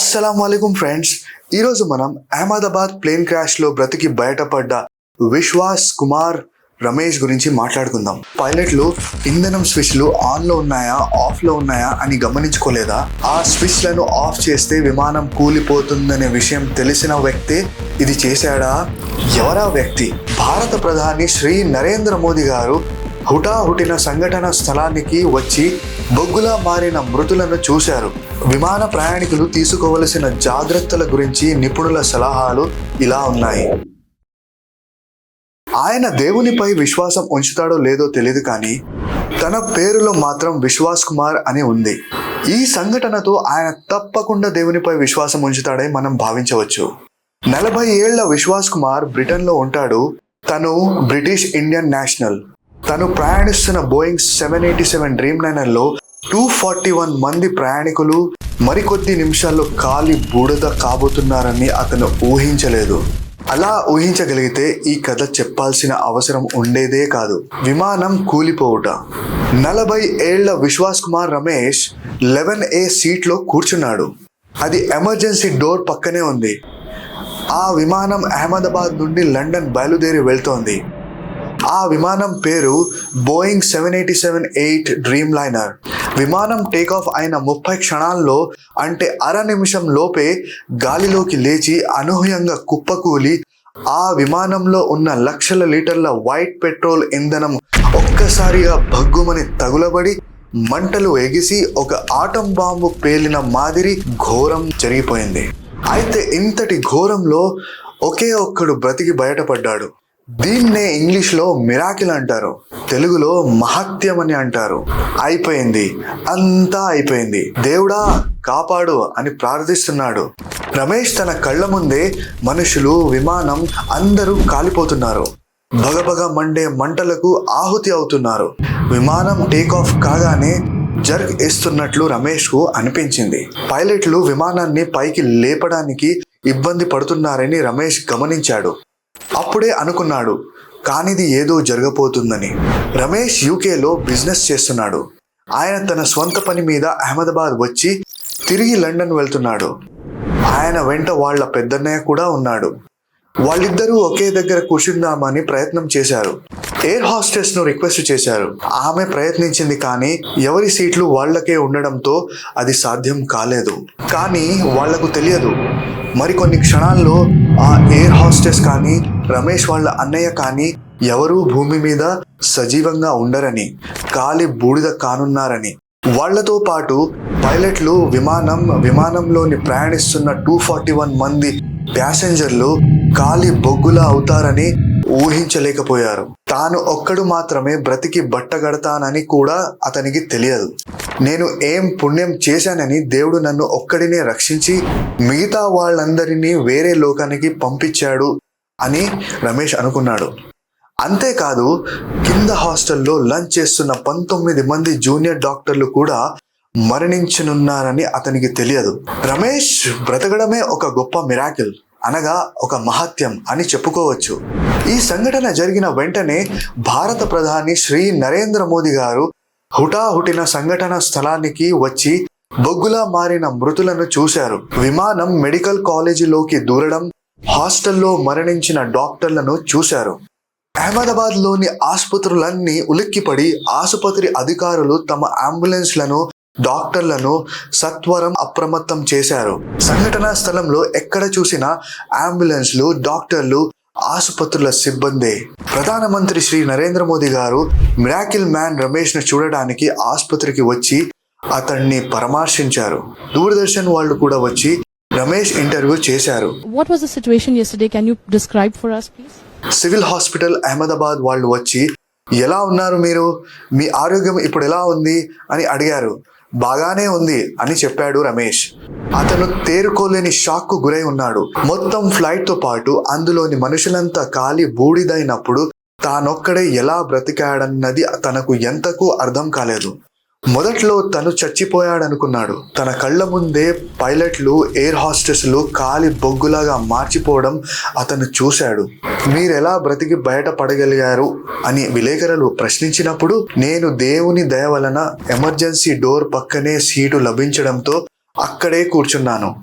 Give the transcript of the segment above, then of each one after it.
అస్సలం వాలేకుమ్ ఫ్రెండ్స్. ఈరోజు మనం అహ్మదాబాద్ ప్లేన్ క్రాష్లో బ్రతికి బయటపడ్డ విశ్వాస్ కుమార్ రమేష్ గురించి మాట్లాడుకుందాం. పైలట్లు ఇంధనం స్విచ్లు ఆన్లో ఉన్నాయా ఆఫ్లో ఉన్నాయా అని గమనించుకోలేదా? ఆ స్విచ్లను ఆఫ్ చేస్తే విమానం కూలిపోతుందనే విషయం తెలిసిన వ్యక్తే ఇది చేశాడా? ఎవరా వ్యక్తి? భారత ప్రధాని శ్రీ నరేంద్ర మోదీ గారు హుటాహుటిన సంఘటన స్థలానికి వచ్చి బొగ్గులా మారిన మృతులను చూశారు. విమాన ప్రయాణికులు తీసుకోవలసిన జాగ్రత్తల గురించి నిపుణుల సలహాలు ఇలా ఉన్నాయి. ఆయన దేవునిపై విశ్వాసం ఉంచుతాడో లేదో తెలియదు కానీ తన పేరులో మాత్రం విశ్వాస్ కుమార్ అని ఉంది. ఈ సంఘటనతో ఆయన తప్పకుండా దేవునిపై విశ్వాసం ఉంచుతాడని మనం భావించవచ్చు. నలభై ఏళ్ళ విశ్వాస్ కుమార్ బ్రిటన్లో ఉంటాడు. తను బ్రిటిష్ ఇండియన్ నేషనల్. తను ప్రయాణిస్తున్న బోయింగ్ సెవెన్ ఎయిటీ సెవెన్ డ్రీమ్ లైనర్లో టూ ఫార్టీ వన్ మంది ప్రయాణికులు మరికొద్ది నిమిషాల్లో కాలి బూడిద కాబోతున్నారని అతను ఊహించలేదు. అలా ఊహించగలిగితే ఈ కథ చెప్పాల్సిన అవసరం ఉండేదే కాదు. విమానం కూలిపోవుట. నలభై ఏళ్ళ విశ్వాస్ కుమార్ రమేష్ లెవెన్ ఏ సీట్లో కూర్చున్నాడు. అది ఎమర్జెన్సీ డోర్ పక్కనే ఉంది. ఆ విమానం అహ్మదాబాద్ నుండి లండన్ బయలుదేరి వెళ్తోంది. ఆ విమానం పేరు Boeing seven eighty seven eight dreamliner విమానం టేకాఫ్ అయిన ముప్పై క్షణాల్లో అంటే అర నిమిషం లోపే గాలిలోకి లేచి అనూహ్యంగా కుప్పకూలి ఆ విమానంలో ఉన్న లక్షల లీటర్ల వైట్ పెట్రోల్ ఇంధనం ఒక్కసారిగా భగ్గుమని తగులబడి మంటలు ఎగిసి ఒక ఆటం బాంబు పేలిన మాదిరి ఘోరం జరిగిపోయింది. అయితే ఇంతటి ఘోరంలో ఒకే ఒక్కడు బ్రతికి బయటపడ్డాడు. దీన్నే ఇంగ్లీష్లో మిరాకిల్ అంటారు. తెలుగులో మహత్యం అని అంటారు. అయిపోయింది. అంతా అయిపోయింది. దేవుడా కాపాడు అని ప్రార్థిస్తున్నాడు. రమేష్ తన కళ్ళ ముందే మనుషులు విమానం అందరూ కాలిపోతున్నారు. భగభగ మండే మంటలకు ఆహుతి అవుతున్నారు. విమానం టేక్ ఆఫ్ కాగానే జర్క్ ఇస్తున్నట్లు రమేష్కు అనిపించింది. పైలట్లు విమానాన్ని పైకి లేపడానికి ఇబ్బంది పడుతున్నారని రమేష్ గమనించాడు. అప్పుడే అనుకున్నాడు కానిది ఏదో జరగబోతుందని. రమేష్ యూకేలో బిజినెస్ చేస్తున్నాడు. ఆయన తన స్వంత పని మీద అహ్మదాబాద్ వచ్చి తిరిగి లండన్ వెళ్తున్నాడు. ఆయన వెంట వాళ్ళ పెద్దన్నయ్య కూడా ఉన్నాడు. వాళ్ళిద్దరూ ఒకే దగ్గర కూర్చుందామని ప్రయత్నం చేశారు. ఎయిర్ హాస్టెస్ను రిక్వెస్ట్ చేశారు. ఆమె ప్రయత్నించింది కానీ ఎవరి సీట్లు వాళ్ళకే ఉండడంతో అది సాధ్యం కాలేదు. కానీ వాళ్ళకు తెలియదు. మరికొన్ని క్షణాల్లో ఆ ఎయిర్ హాస్టెస్ కానీ రమేష్ వాళ్ళ అన్నయ్య కానీ ఎవరూ భూమి మీద సజీవంగా ఉండరని కాలి బూడిద కానున్నారని. వాళ్ళతో పాటు పైలట్లు విమానం విమానంలోని ప్రయాణిస్తున్న టూ ఫార్టీ వన్ మంది ప్యాసింజర్లు కాలి బొగ్గులా అవుతారని ఊహించలేకపోయారు. తాను ఒక్కడు మాత్రమే బ్రతికి బట్టగడతానని కూడా అతనికి తెలియదు. నేను ఏం పుణ్యం చేశానని దేవుడు నన్ను ఒక్కడినే రక్షించి మిగతా వాళ్ళందరినీ వేరే లోకానికి పంపించాడు అని రమేష్ అనుకున్నాడు. అంతేకాదు కింద హాస్టల్లో లంచ్ చేస్తున్న పంతొమ్మిది మంది జూనియర్ డాక్టర్లు కూడా మరణించనున్నారని అతనికి తెలియదు. రమేష్ బ్రతకడమే ఒక గొప్ప మిరాకిల్. అనగా ఒక మహత్యం అని చెప్పుకోవచ్చు. ఈ సంఘటన జరిగిన వెంటనే భారత ప్రధాని శ్రీ నరేంద్ర మోదీ గారు హుటాహుటిన సంఘటన స్థలానికి వచ్చి బొగ్గులా మారిన మృతులను చూశారు. విమానం మెడికల్ కాలేజీలోకి దూరడం హాస్టల్లో మరణించిన డాక్టర్లను చూశారు. అహ్మదాబాద్లోని ఆసుపత్రులన్నీ ఉలిక్కిపడి ఆసుపత్రి అధికారులు తమ అంబులెన్స్లను డాక్టర్లను సత్వరం అప్రమత్తం చేశారు. సంఘటనా స్థలంలో ఎక్కడ చూసినా అంబులెన్స్లు డాక్టర్లు ఆసుపత్రుల సిబ్బందే. ప్రధానమంత్రి శ్రీ నరేంద్ర మోదీ గారు మిరాకిల్ మ్యాన్ రమేష్ను చూడడానికి ఆసుపత్రికి వచ్చి అతన్ని పరామర్శించారు. దూరదర్శన్ వాళ్ళు కూడా వచ్చి రమేష్ ఇంటర్వ్యూ చేశారు. Us? సివిల్ హాస్పిటల్ అహ్మదాబాద్ వాళ్ళు వచ్చి ఎలా ఉన్నారు మీరు? మీ ఆరోగ్యం ఇప్పుడు ఎలా ఉంది? అని అడిగారు. బాగానే ఉంది అని చెప్పాడు రమేష్. అతను తేరుకోలేని షాక్కు గురై ఉన్నాడు. మొత్తం ఫ్లైట్తో పాటు అందులోని మనుషులంతా కాలి బూడిదైనప్పుడు తానొక్కడే ఎలా బ్రతికాడన్నది తనకు ఎంతకు అర్థం కాలేదు. మొదట్లో తను చచ్చిపోయాడనుకున్నాడు. తన కళ్ళ ముందే పైలట్లు ఎయిర్ హాస్టెస్లు కాలి బొగ్గులాగా మార్చిపోవడం అతను చూశాడు. మీరెలా బ్రతికి బయటపడగలిగారు? అని విలేకరులు ప్రశ్నించినప్పుడు నేను దేవుని దయ వలన ఎమర్జెన్సీ డోర్ పక్కనే సీటు లభించడంతో అక్కడే కూర్చున్నాను.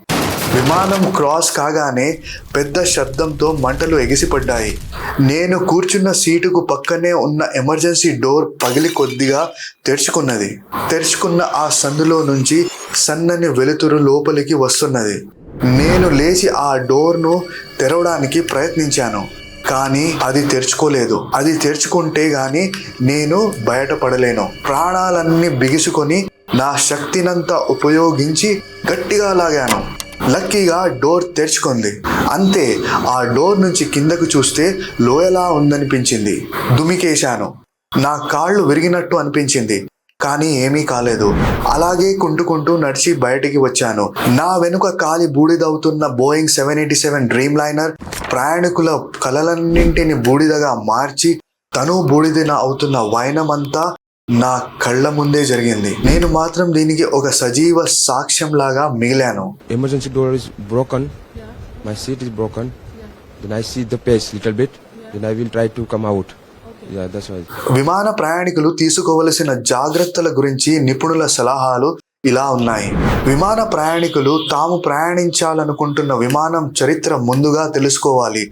విమానం క్రాస్ కాగానే పెద్ద శబ్దంతో మంటలు ఎగిసిపడ్డాయి. నేను కూర్చున్న సీటుకు పక్కనే ఉన్న ఎమర్జెన్సీ డోర్ పగిలి కొద్దిగా తెరుచుకున్నది. తెరుచుకున్న ఆ సందులో నుంచి సన్నని వెలుతురు లోపలికి వస్తున్నది. నేను లేచి ఆ డోర్ను తెరవడానికి ప్రయత్నించాను కానీ అది తెరుచుకోలేదు. అది తెరుచుకుంటే గాని నేను బయటపడలేను. ప్రాణాలన్నీ బిగుసుకొని నా శక్తినంతా ఉపయోగించి గట్టిగా లాగాను. లక్కీగా డోర్ తెరుచుకుంది. అంతే ఆ డోర్ నుంచి కిందకు చూస్తే లోయలా ఉందనిపించింది. దుమికేశాను. నా కాళ్ళు విరిగినట్టు అనిపించింది. కానీ ఏమీ కాలేదు. అలాగే కుంటుకుంటూ నడిచి బయటికి వచ్చాను. నా వెనుక కాలి బూడిదవుతున్న Boeing seven eighty seven dreamliner ప్రయాణికుల కలలన్నింటిని బూడిదగా మార్చి తను బూడిదిన అవుతున్న వైనమంతా నా కళ్ళ ముందే జరిగింది నేను మాత్రం దీనికి ఒక సజీవ సాక్ష్యం లాగా మిగిలాను broken. My seat is broken. Then I see the pace little bit. Then I will try to come out. Yeah, that's why. విమాన ప్రయాణికులు తీసుకోవలసిన జాగ్రత్తల గురించి నిపుణుల సలహాలు ఇలా ఉన్నాయి విమాన ప్రయాణికులు తాము ప్రయాణించాలనుకుంటున్న విమానం చరిత్ర ముందుగా తెలుసుకోవాలి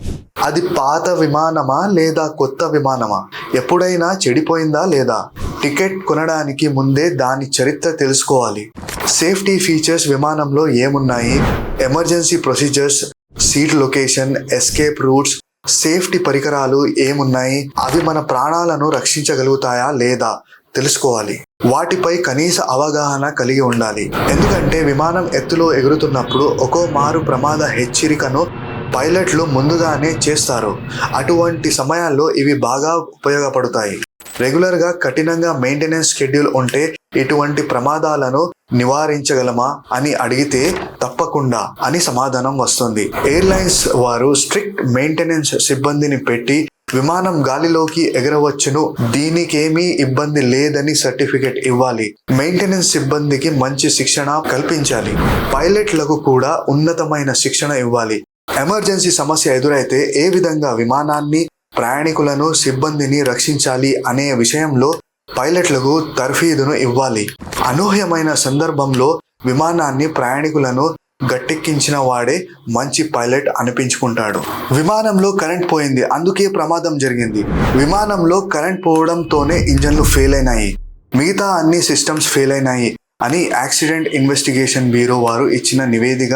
అది పాత విమానమా లేదా కొత్త విమానమా ఎప్పుడైనా చెడిపోయిందా లేదా టికెట్ కొనడానికి ముందే దాని చరిత్ర తెలుసుకోవాలి. సేఫ్టీ ఫీచర్స్ విమానంలో ఏమున్నాయి? Emergency procedures seat location escape routes safety పరికరాలు ఏమున్నాయి? అవి మన ప్రాణాలను రక్షించగలుగుతాయా లేదా? తెలుసుకోవాలి. వాటిపై కనీస అవగాహన కలిగి ఉండాలి. ఎందుకంటే విమానం ఎత్తులో ఎగురుతున్నప్పుడు ఒక్కో మారు ప్రమాద హెచ్చరికను పైలట్లు ముందుగానే చేస్తారు. అటువంటి సమయాల్లో ఇవి బాగా ఉపయోగపడతాయి. రెగ్యులర్గా కఠినంగా మెయింటెనెన్స్ షెడ్యూల్ ఉంటే ఇటువంటి ప్రమాదాలను నివారించగలమా అని అడిగితే తప్పకుండా అని సమాధానం వస్తుంది. ఎయిర్లైన్స్ వారు స్ట్రిక్ట్ మెయింటెనెన్స్ సిబ్బందిని పెట్టి విమానం గాలిలోకి ఎగరవచ్చును దీనికేమీ ఇబ్బంది లేదని సర్టిఫికెట్ ఇవ్వాలి. మెయింటెనెన్స్ సిబ్బందికి మంచి శిక్షణ కల్పించాలి. పైలట్లకు కూడా ఉన్నతమైన శిక్షణ ఇవ్వాలి. ఎమర్జెన్సీ సమస్య ఎదురైతే ఏ విధంగా విమానాన్ని ప్రయాణికులను సిబ్బందిని రక్షించాలి అనే విషయంలో పైలట్లకు తర్ఫీదును ఇవ్వాలి. అనూహ్యమైన సందర్భంలో విమానాన్ని ప్రయాణికులను గట్టెక్కించిన వాడే మంచి పైలట్ అనిపించుకుంటాడు. విమానంలో కరెంట్ పోయింది. అందుకే ప్రమాదం జరిగింది. విమానంలో కరెంట్ పోవడంతోనే ఇంజన్లు ఫెయిల్ అయినాయి మిగతా అన్ని సిస్టమ్స్ ఫెయిల్ అయినాయి అని యాక్సిడెంట్ ఇన్వెస్టిగేషన్ బ్యూరో వారు ఇచ్చిన నివేదిక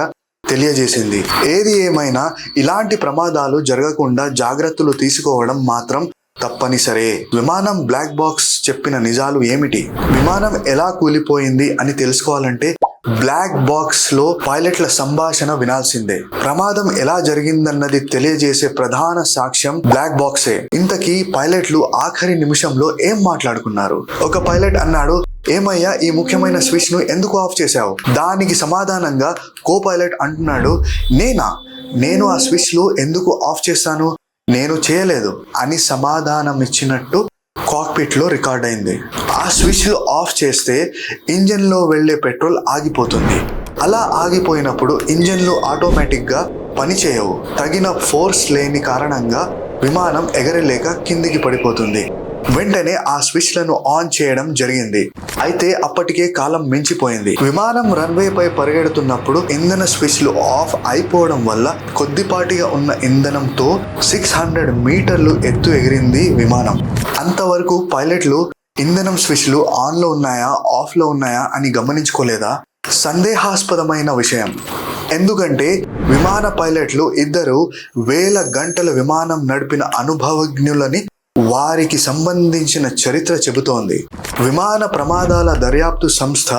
తెలియజేసింది. ఏది ఏమైనా ఇలాంటి ప్రమాదాలు జరగకుండా జాగ్రత్తలు తీసుకోవడం మాత్రం తప్పనిసరే. విమానం బ్లాక్ బాక్స్ చెప్పిన నిజాలు ఏమిటి? విమానం ఎలా కూలిపోయింది అని తెలుసుకోవాలంటే బ్లాక్ బాక్స్లో పైలట్ల సంభాషణ వినాల్సిందే. ప్రమాదం ఎలా జరిగిందన్నది తెలియజేసే ప్రధాన సాక్ష్యం బ్లాక్ బాక్సే ఇంతకీ పైలట్లు ఆఖరి నిమిషంలో ఏం మాట్లాడుకున్నారు? ఒక పైలట్ అన్నాడు ఏమయ్యా ఈ ముఖ్యమైన స్విచ్ను ఎందుకు ఆఫ్ చేశావు? దానికి సమాధానంగా కో పైలట్ అంటున్నాడు నేనా? నేను ఆ స్విచ్లు ఎందుకు ఆఫ్ చేస్తాను నేను చేయలేదు అని సమాధానం ఇచ్చినట్టు కాక్పిట్లో రికార్డ్ అయింది. ఆ స్విచ్ ఆఫ్ చేస్తే ఇంజన్లో వెళ్ళే పెట్రోల్ ఆగిపోతుంది. అలా ఆగిపోయినప్పుడు ఇంజన్లు ఆటోమేటిక్గా పనిచేయవు తగిన ఫోర్స్ లేని కారణంగా విమానం ఎగరలేక కిందికి పడిపోతుంది. వెంటనే ఆ స్విచ్లను ఆన్ చేయడం జరిగింది. అయితే అప్పటికే కాలం మించిపోయింది. విమానం రన్వే పై పరిగెడుతున్నప్పుడు ఇంధన స్విచ్లు ఆఫ్ అయిపోవడం వల్ల కొద్దిపాటిగా ఉన్న ఇంధనంతో సిక్స్ హండ్రెడ్ మీటర్లు ఎత్తు ఎగిరింది విమానం. అంతవరకు పైలట్లు ఇంధనం స్విచ్లు ఆన్లో ఉన్నాయా ఆఫ్లో ఉన్నాయా అని గమనించుకోలేదా? సందేహాస్పదమైన విషయం. ఎందుకంటే విమాన పైలట్లు ఇద్దరు వేల గంటల విమానం నడిపిన అనుభవజ్ఞులని వారికి సంబంధించిన చరిత్ర చెబుతోంది. విమాన ప్రమాదాల దర్యాప్తు సంస్థ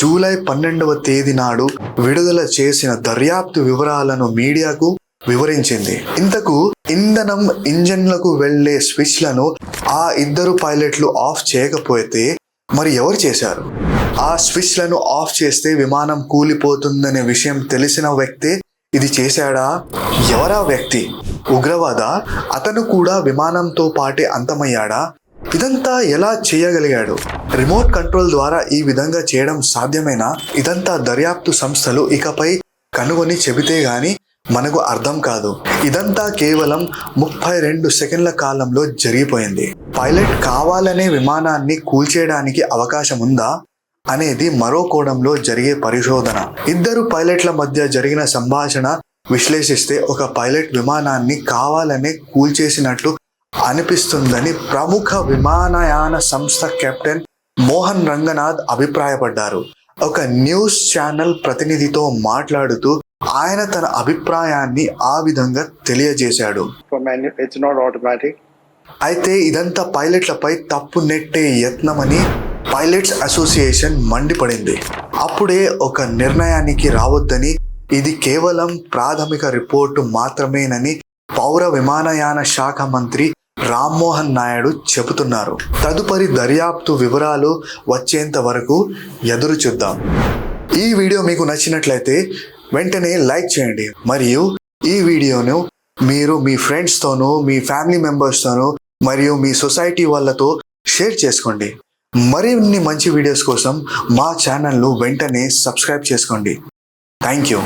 జూలై పన్నెండవ తేదీ నాడు విడుదల చేసిన దర్యాప్తు వివరాలను మీడియాకు వివరించింది. ఇంతకు ఇంధనం ఇంజన్లకు వెళ్ళే స్విచ్లను ఆ ఇద్దరు పైలట్లు ఆఫ్ చేయకపోతే మరి ఎవరు చేశారు? ఆ స్విచ్లను ఆఫ్ చేస్తే విమానం కూలిపోతుందనే విషయం తెలిసిన వ్యక్తే ఇది చేశాడా? ఎవరా వ్యక్తి? ఉగ్రవాద అతను కూడా విమానంతో పాటే అంతమయ్యాడా? ఇదంతా ఎలా చేయగలిగాడు? రిమోట్ కంట్రోల్ ద్వారా ఈ విధంగా చేయడం సాధ్యమేనా? ఇదంతా దర్యాప్తు సంస్థలు ఇకపై కనుగొని చెబితే గాని మనకు అర్థం కాదు. ఇదంతా కేవలం ముప్పై రెండు సెకండ్ల కాలంలో జరిగిపోయింది. పైలట్ కావాలనే విమానాన్ని కూల్చేయడానికి అవకాశం ఉందా? అనేది మరో కోణంలో జరిగే పరిశోధన. ఇద్దరు పైలట్ల మధ్య జరిగిన సంభాషణ విశ్లేషిస్తే ఒక పైలట్ విమానాన్ని కావాలనే కూల్చేసినట్లు అనిపిస్తుందని ప్రముఖ విమానయాన సంస్థ కెప్టెన్ మోహన్ రంగనాథ్ అభిప్రాయపడ్డారు. ఒక న్యూస్ ఛానల్ ప్రతినిధితో మాట్లాడుతూ ఆయన తన అభిప్రాయాన్ని ఆ విధంగా తెలియజేశాడు. అయితే ఇదంతా పైలట్లపై తప్పు నెట్టే యత్నమని పైలట్స్ అసోసియేషన్ మండిపడింది. అప్పుడే ఒక నిర్ణయానికి రావద్దని ఇది కేవలం ప్రాథమిక రిపోర్టు మాత్రమేనని పౌర విమానయాన శాఖ మంత్రి రామ్మోహన్ నాయుడు చెబుతున్నారు. తదుపరి దర్యాప్తు వివరాలు వచ్చేంత వరకు ఎదురు చూద్దాం. ఈ వీడియో మీకు నచ్చినట్లయితే వెంటనే లైక్ చేయండి. మరియు ఈ వీడియోను మీరు మీ ఫ్రెండ్స్తోనూ మీ ఫ్యామిలీ మెంబర్స్తోనూ మరియు మీ సొసైటీ వాళ్ళతో షేర్ చేసుకోండి. మరిన్ని మంచి వీడియోస్ కోసం మా ఛానల్ను వెంటనే సబ్స్క్రైబ్ చేసుకోండి. Thank you.